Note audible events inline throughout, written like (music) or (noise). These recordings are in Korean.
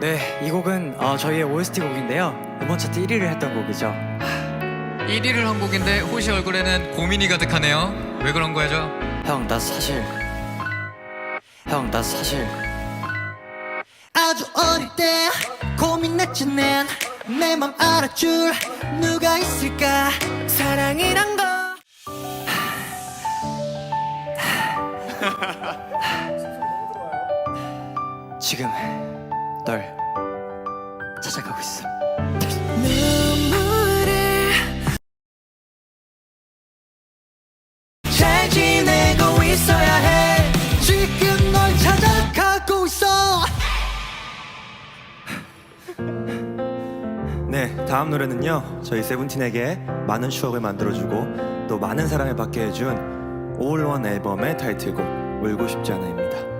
네, 이 곡은 어, 저희의 OST 곡인데요. 이번 차트 1위를 했던 곡이죠. 1위를 한 곡인데 호시 얼굴에는 고민이 가득하네요. 왜 그런 거죠? 형, 나 사실 형, 나 사실 아주 어릴 때 고민했지 난내 맘 알아줄 누가 있을까 사랑이란 거 지금 널 찾아가고 있어. 눈물을 잘 지내고 있어야 해 지금 널 찾아가고 있어 네, 다음 노래는요. 저희 세븐틴에게 많은 추억을 만들어주고 또 많은 사랑을 받게 해준 올원 앨범의 타이틀곡 울고 싶지 않아입니다.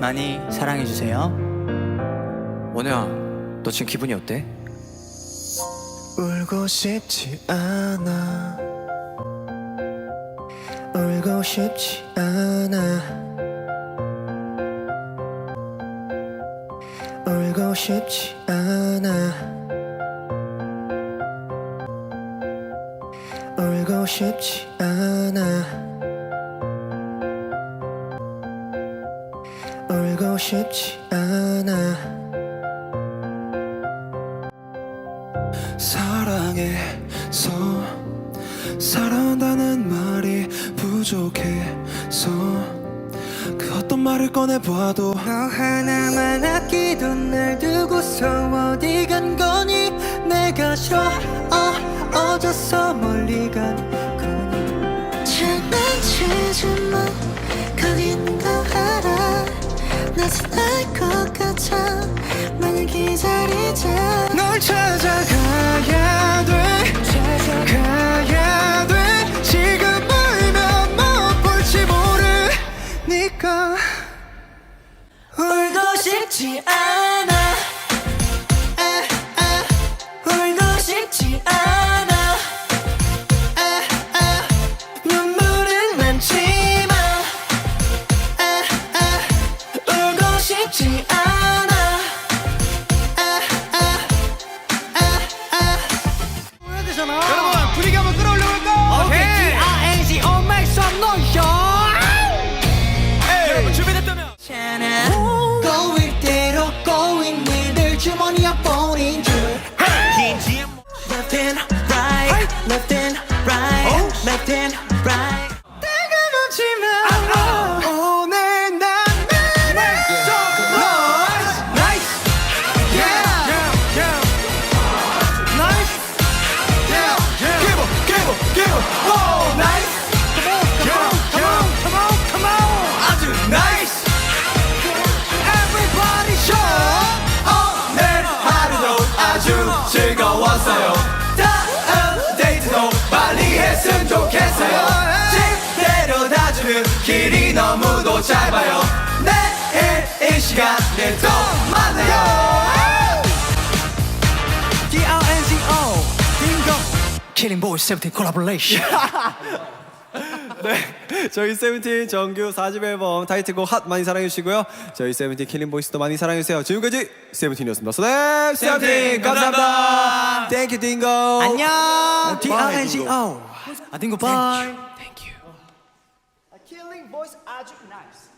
많이 사랑해 주세요. 원우야, 너 지금 기분이 어때? 울고 싶지 않아 울고 싶지 않아 울고 싶지 않아 울고 싶지 않아 싶지 않아. 사랑해서 사랑한다는 말이 부족해서 그 어떤 말을 꺼내봐도 너 하나만 아끼던 날 기다리자. 널 찾아 주머니에 폰인 줄 데려다주는 길이 너무도 짧아요. 내일 이 시간에 또 만나요. D-R-N-Z-O 딩고 Killing Boy 17 콜라보레이션 (laughs) 네, 저희 세븐틴 정규 4집 앨범 타이틀곡 핫 많이 사랑해 주시고요. 저희 세븐틴 킬링 보이스도 많이 사랑해 주세요. 지금까지 세븐틴이었습니다. 네, 세븐틴 감사합니다. 땡큐 딩고. 안녕 D-R-N-Z-O 아, 딩고 바이. 아주 nice.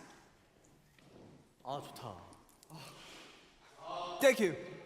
아 좋다. Thank you.